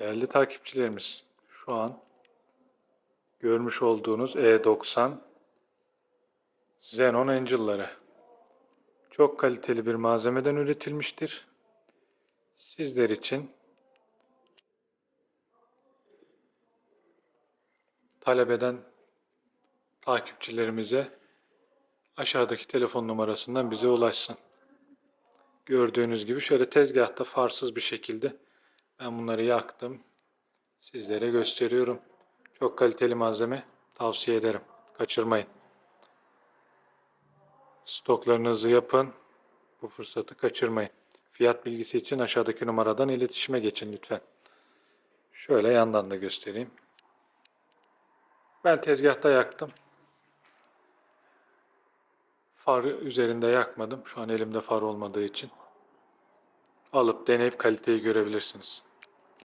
Değerli takipçilerimiz, şu an görmüş olduğunuz E90 Xenon Angel'ları çok kaliteli bir malzemeden üretilmiştir. Sizler için talep eden takipçilerimize aşağıdaki telefon numarasından bize ulaşsın. Gördüğünüz gibi şöyle tezgahta farsız bir şekilde ben bunları yaktım. Sizlere gösteriyorum. Çok kaliteli malzeme. Tavsiye ederim. Kaçırmayın. Stoklarınızı yapın. Bu fırsatı kaçırmayın. Fiyat bilgisi için aşağıdaki numaradan iletişime geçin lütfen. Şöyle yandan da göstereyim. Ben tezgahta yaktım. Farı üzerinde yakmadım. Şu an elimde far olmadığı için. Alıp deneyip kaliteyi görebilirsiniz.